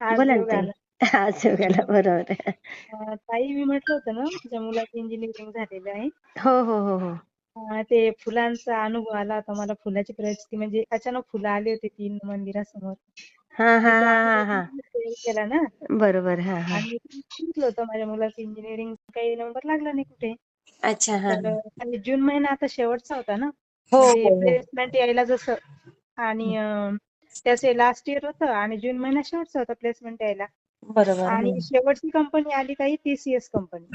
बोला ना ताई. आला आज योगाला बरोबर आहे. अं, ताई मी म्हटलं होतं ना माझ्या मुलाची इंजिनिअरिंग झालेलं आहे. हो हो हो हो. अं, ते फुलांचा अनुभव आला होता मला फुलाची परिस्थिती म्हणजे अचानक फुलं आली होती तीन मंदिरासमोर. हा हा हा हा हा. share केला ना. बरोबर हा हा. आणि सांगितलं होतं माझ्या मुलाचं इंजिनिअरिंग काही नंबर लागला नाही कुठे. अच्छा हा. तर आणि जून महिना आता शेवटचा होता ना. हो म्हणजे हो हो. प्लेसमेंट यायला जसं आणि अं, त्याचे लास्ट इयर होतं आणि जून महिना शेवटचा होता प्लेसमेंट यायला. बरोबर. आणि. शेवटची कंपनी आली काही टीसीएस कंपनी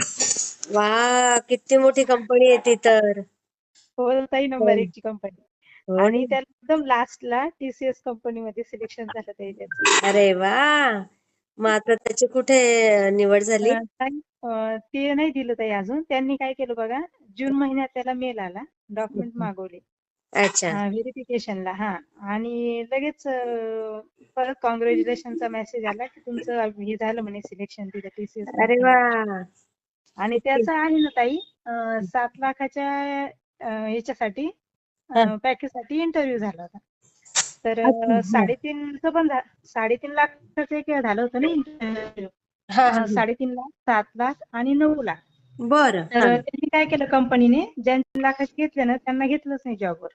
वा किती मोठी कंपनी आहे ती तर. हो ताई नंबर एकची कंपनी हो. आणि. त्याला एकदम लास्टला टीसीएस कंपनी मध्ये सिलेक्शन झालं ताई त्याचं. अरे वा. मग आता त्याची कुठे निवड झाली? अं, ताई, अं, ते नाही दिलं ताई अजून. त्यांनी काय केलं बघा जून महिन्यात त्याला मेल आला. डॉक्युमेंट मागवले. अच्छा. व्हेरिफिकेशनला हा. आणि लगेच अं, परत कॉंग्रॅच्युलेशनचा मेसेज आला की तुमचं हे झालं म्हणे सिलेक्शन तिथं टीसीएस अरे वा. आणि त्याचं आहे ना ताई अं, सात लाखाच्या अं, याच्यासाठी पॅकेजसाठी इंटरव्ह्यू झाला होता. तर अच्छा, हा. साडेतीनचं पण झा- साडेतीन लाखाचं एक झालं होतं ना इंटरव्ह्यू हा हा. साडेतीन लाख सात लाख आणि नऊ लाख. बर तर त्यांनी काय केलं कंपनीने? ज्यांचे लाखाचे घेतले ना त्यांना घेतलंच नाही जॉबवर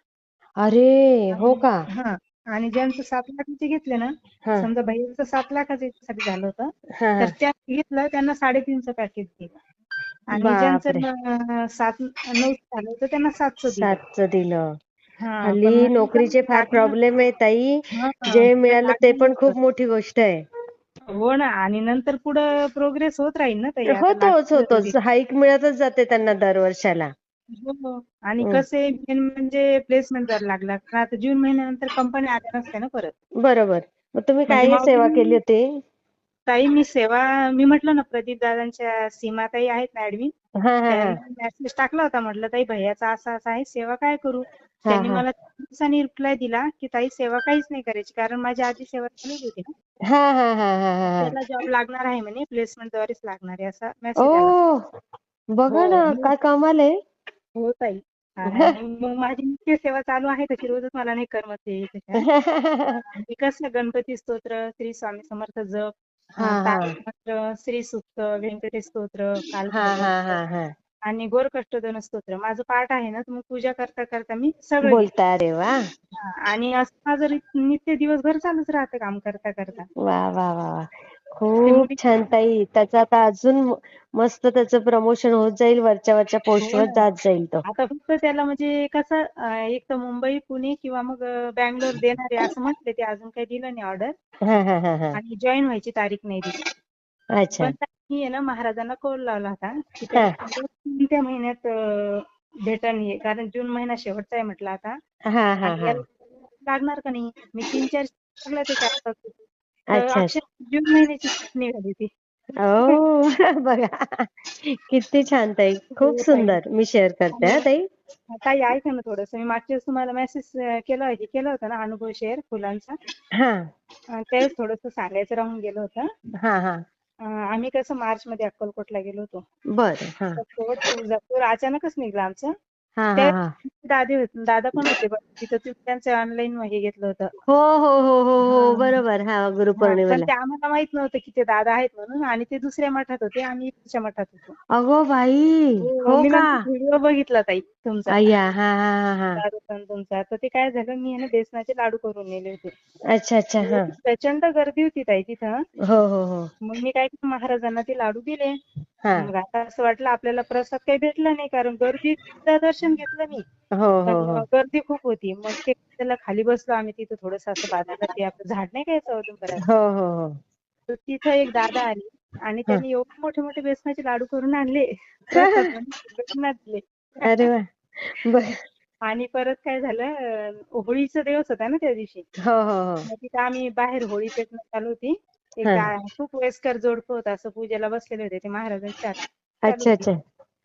अरे हो का? हा आणि ज्यांचं सात लाखाचे घेतले ना हा. समजा भैयाचं सात लाखाचं याच्यासाठी झालं होतं हा तर त्या घेतलं त्यांना साडेतीनचं पॅकेज दिलं. आणि बापरे. ज्यांचं सात नऊ झालं होतं त्यांना सातचं दिलं. सातचं दिलं. हा हल्ली पण नोकरीचे फार प्रॉब्लेम आहे ताई. हा, जे मिळालं ते पण खूप. मोठी गोष्ट आहे. हो ना आणि नंतर पुढं प्रोग्रेस होत राहील ना ताई आता होतोच होतोच. हाईक मिळतच जाते त्यांना दरवर्षाला. हो, हो. आणि. कसे मेन म्हणजे प्लेसमेंट जर लागला आता जून महिन्यानंतर कंपनी आल्या नसत्या ना परत? बरोबर. मग तुम्ही म्हणजे काय सेवा केली होती? ताई मी सेवा मी म्हटलं ना प्रदीप दादांच्या सीमाताई आहेत ना ऍडमिन मेसेज टाकला होता म्हटलं ताई भैयाचा असा असा आहे सेवा काय करू? त्यांनी. मला दिवसांनी रिप्लाय दिला की ताई सेवा काहीच नाही करायची कारण माझी आधी सेवा चालू होती ना. हा हा हा हा हा हा. त्याला जॉब लागणार आहे म्हणे प्लेसमेंट द्वारेच लागणार आहे असा मेसेज आला. बघा हो, ना काय कमाल आहे. हो ताई. मग माझी नित्य सेवा चालू आहे तशी रोजच मला नाही करमत कसं गणपती स्तोत्र श्री स्वामी समर्थ जप हा, हा. व्यंकटेश स्तोत्र काल हा हा हा हा. आणि गोरकष्टोधन स्तोत्र माझं पाठ आहे ना तर मग पूजा करता करता मी सगळं बोलता अरे वा. हा, आणि असं माझं नित्य दिवसभर चालूच राहतं काम करता करता. खूप छान ताई. त्याचं आता अजून म- मस्त त्याचं प्रमोशन होत जाईल वरच्या वरच्या पोस्टवर हो. जात जाईल तो. आता फक्त त्याला म्हणजे कसं अं, एक तर मुंबई पुणे किंवा मग अं, बँगलोर देणार आहे असं म्हटले ते अजून काही दिलं नाही ऑर्डर हा हा हा हा. आणि जॉईन व्हायची तारीख नाही दिली. अच्छा. पण त्यांनी आहे ना महाराजांना कॉल लावला होता की हा. त्या कोणत्या महिन्यात अं, भेटन हे. कारण जून महिना शेवटचा आहे म्हटलं आता. हा हा आणि हा. याला लागणार का नाही? मी तीन चार ते तर अच्छा जून महिन्याची निघाली ती ओ बघा. किती छान ताई. खूप हो, ताई. सुंदर. मी शेअर करते हा ताई. ताई ऐका ना थोडस. मी मागच्या वेळेस तुम्हाला मेसेज केला होता. केला होता ना अनुभव शेअर फुलांचा? हा. अं, त्यावेळेस थोडस सांगायचं राहून गेलं होतं. हा हा. अं, आम्ही कसं मार्च मध्ये अक्कलकोटला गेलो होतो. बर हा. अक्कलकोट तुळजापूर अचानकच निघलं आमचं. हा हा हा. दादे होते दादा पण होते बघ तिथं तुम्ही त्यांचं ऑनलाईन हे घेतलं होतं. हो हो हो हो हो हा. बरोबर. हा हा, पण गुरुपौर्णिमेला ते आम्हाला माहीत नव्हतं की ते दादा आहेत म्हणून आणि ते दुसऱ्या मठात होते आम्ही इकडच्या मठात होतो. अगो बाई हो मी का? व्हिडिओ बघितला ताई तुमचा. अय्या हा हा हा हा. दादाचा आणि तुमचा. तर ते काय झालं मी आहे ना बेसनाचे लाडू करून नेले होते. अच्छा अच्छा हा. प्रचंड गर्दी होती ताई तिथं. हो हो हो. मग मी काय केलं महाराजांना ते लाडू दिले. हा मग आता असं वाटलं आपल्याला प्रसाद काही भेटला नाही कारण गर्दी दर्शन घेतलं मी. हो हो पण हो. गर्दी खूप होती. मग ते त्याला खाली बसलो आम्ही तिथं थोडस असं बाजूला ते आपलं झाड नाही काय चौदुंबरात हो हो हो. तर तिथं एक दादा आले आणि त्यांनी एवढे मोठे मोठे बेसनाचे लाडू करून आणले. प्रसाद म्हणून सगळ्यांना दिले अरे वा. बर. आणि परत काय झालं अं, होळीचा दिवस होता ना त्या दिवशी. हो हो हो. मग तिथं आम्ही बाहेर होळी पेटणं चालू होती. हा. खूप वयस्कर जोडपं होतं असं पूजेला बसलेले होते ते महाराजांच्या आत. अच्छा अच्छा.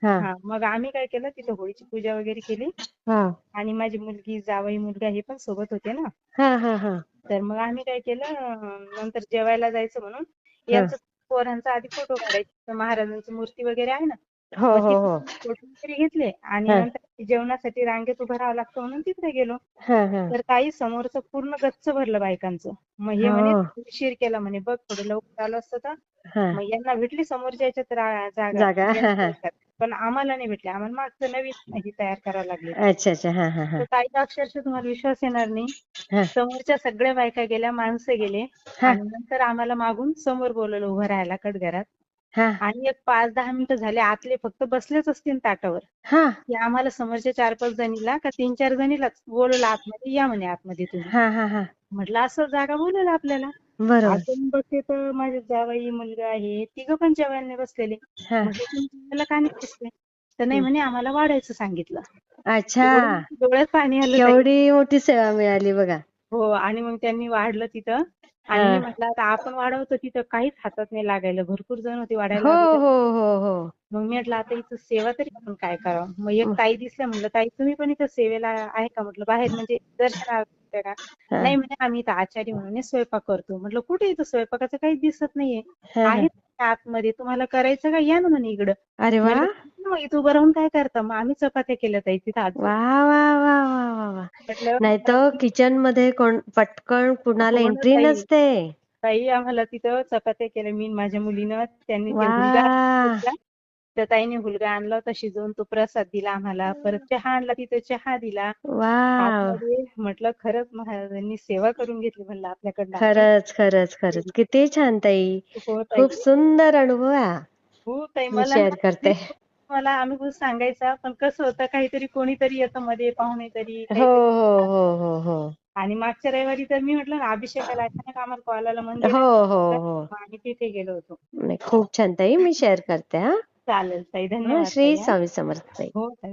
हा. हा मग आम्ही काय केलं तिथं होळीची पूजा वगैरे केली. हा. आणि माझी मुलगी जावई मुलगा हे पण सोबत होते ना. हा हा हा. तर मग आम्ही काय केलं अं, नंतर जेवायला जायचं म्हणून यांचं पोरांचा आधी फोटो काढायचे. तर महाराजांची मूर्ती वगैरे आहे ना हो हो तिथे हो. वगैरे घेतले आणि हा. नंतर जेवणासाठी रांगेत उभं राहावं लागतं म्हणून तिकडे गेलो. हा हा. तर ताई समोरचं पूर्ण गच्च भरलं बायकांचं. मग हे म्हणे हो. उशीर केला म्हणे बघ थोडं लवकर आलो असतं तर. हा. मग यांना भेटली समोरच्या याच्यात रा- जागा. हा, हा. पण आम्हाला नाही भेटली. आम्हाला मागचं नवीन ही तयार करावं लागली. अच्छा अच्छा. हा हा हा. तर ताई अक्षरशः तुम्हाला विश्वास येणार नाही. हा. समोरच्या सगळ्या बायका गेल्या माणसं गेले. हा. आणि नंतर आम्हाला मागून समोर बोलवलं उभं राहायला कटघरात. हा. आणि एक पाच दहा मिनिटं झाले आतले फक्त बसलेच असतील ताटावर. हा. की आम्हाला समोरच्या चार पाच जणीला का तीन चार जणीलाच बोलवलं आतमध्ये या म्हणे आतमध्ये तुम्ही. हा हा हा. म्हटलं असं जागा बोलवलं आपल्याला. बरोबर. अजून बघते तर माझे जावई मुलगा आहे तिघं पण जेवायला बसलेले. हा. मुलाला का नाही दिसते तर नाही म्हणे आम्हाला वाढायचं सांगितलं. अच्छा. डोळ्यात पाणी आलं ताई. केवढी मोठी सेवा मिळाली बघा. हो आणि मग त्यांनी वाढलं तिथं. आणि. मी म्हटलं आता आपण वाढवतो तिथं काहीच हातात नाही लागायला. भरपूर जण होते वाढायला हो अगोदर. हो हो हो. मग मी म्हटलं आता इथं सेवा तरी आपण काय करावं? मग एक ताई दिसल्या म्हटलं ताई तुम्ही पण इथं सेवेला आहे का? म्हटलं बाहेर म्हणजे दर्शनाला का. नाही म्हणे आम्ही इथं आचारी म्हणून स्वयंपाक करतो. म्हटलं कुठे इथं स्वयंपाकाचं काही दिसत नाहीये. हा, हा. आहे आतमध्ये. तुम्हाला करायचं का? या ना म्हणे इकडं. अरे वा. इथं उभं राहून काय करता? मग आम्ही चपात्या केल्या ताई तिथं आज. वा वा वा वा वा नाही तर किचनमध्ये कोण पटकन कुणाला एंट्री. नसते. ताई आम्हाला तिथं चपात्या केल्या मी आणि माझ्या मुलीनं. त्यांनी वा. त्या ताईने हुलगा आणला होता शिजवून तो प्रसाद दिला आम्हाला. परत चहा आणला तिथे चहा दिला. आतमध्ये म्हटलं खरंच महाराजांनी सेवा करून घेतली म्हणलं आपल्याकडनं खरंच खरंच खरंच. किती छान ताई. हो ताई. खूप सुंदर अनुभव आहे हो ताई मी मला शेअर करते. मला अनुभव सांगायचा पण कसं होतं काहीतरी कोणीतरी येतं मध्ये पाहुणे तरी हो काहीतरी हो हो हो हो. आणि मागच्या रविवारी तर मी म्हटलं ना अभिषेकाला अचानक आम्हाला कॉल आला मंदिर हो हो हो. आम्ही तिथे गेलो होतो. नाही खूप छान ताई. मी शेअर करते हा. चालेल ताई धन्यवाद श्री. स्वामी समर्थ ताई हो ताई